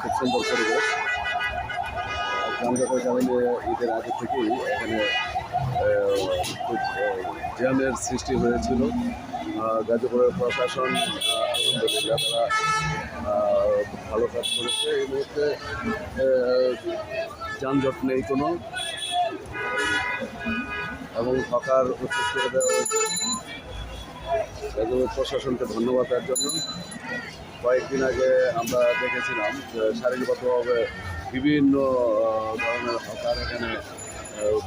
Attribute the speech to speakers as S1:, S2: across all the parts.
S1: খুব সুন্দর পরিবেশ যানজটের কারণে ঈদের আগে থেকেই এখানে খুব জ্যামের সৃষ্টি হয়েছিল। গাজীপুরের প্রশাসন আলহামদুলিল্লাহ তারা ভালো কাজ করেছে। এই মুহূর্তে যানজট নেই কোনো। এবং হকার উচ্ছেদ করে দেওয়া হয়েছে। গাজীপুর প্রশাসনকে ধন্যবাদ দেওয়ার জন্য। কয়েকদিন আগে আমরা দেখেছিলাম শারীরিকভাবে বিভিন্ন ধরনের হকার এখানে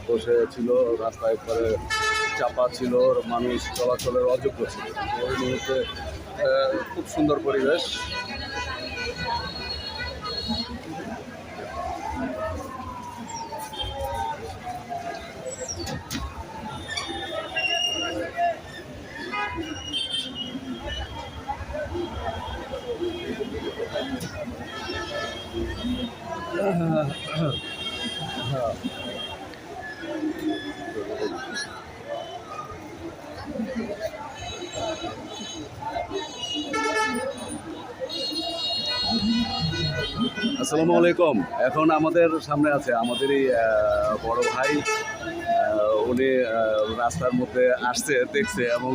S1: বসে ছিল, রাস্তায় পরে চাপা ছিল, মানুষ চলাচলের অযোগ্য ছিল। ওই মুহূর্তে খুব সুন্দর পরিবেশ। আসসালামু আলাইকুম। এখন আমাদের সামনে আছে আমাদেরই আহ, বড় ভাই উনি রাস্তার মধ্যে আসছে দেখছে এবং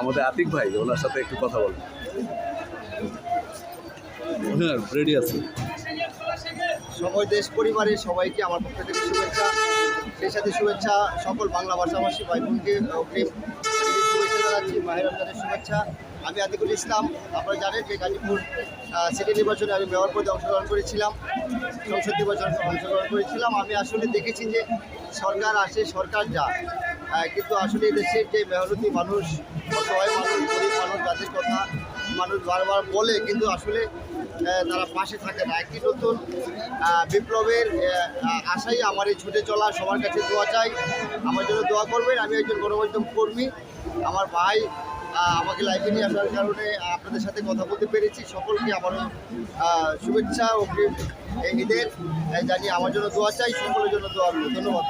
S1: আমাদের আতিক ভাই ওনার সাথে একটু কথা বলব। হ্যাঁ রেডি আছে।
S2: সময় দেশ পরিবারের সবাইকে আমার পক্ষ থেকে শুভেচ্ছা। সেই সাথে শুভেচ্ছা সকল বাংলা ভাষাভাষী ভাই বোনকে শুভেচ্ছা জানাচ্ছি মাহের রমজানের শুভেচ্ছা। আমি আতিকুল ইসলাম, আপনারা জানেন যে গাজীপুর সিটি নির্বাচনে আমি মেয়র পদে অংশগ্রহণ করেছিলাম, সংসদ নির্বাচনে অংশগ্রহণ করেছিলাম। আমি আসলে দেখেছি যে সরকার আসে, সরকার যা কিন্তু আসলে দেশের যে মেহনতি মানুষ মানুষ, গরিব মানুষ, যাদের কথা মানুষ বারবার বলে, কিন্তু আসলে তারা পাশে থাকে না। একটি নতুন বিপ্লবের আশাই আমার এই ছুটে চলা, সবার কাছে দোয়া চাই। আমার জন্য দোয়া করবেন। আমি একজন গণমাধ্যম কর্মী। আমার ভাই আমাকে লাইফে নিয়ে আসার কারণে আপনাদের সাথে কথা বলতে পেরেছি। সকলকে আমারও শুভেচ্ছা এই ঈদের জানিয়ে আমার জন্য দোয়া চাই। সকলের জন্য দোয়া। ধন্যবাদ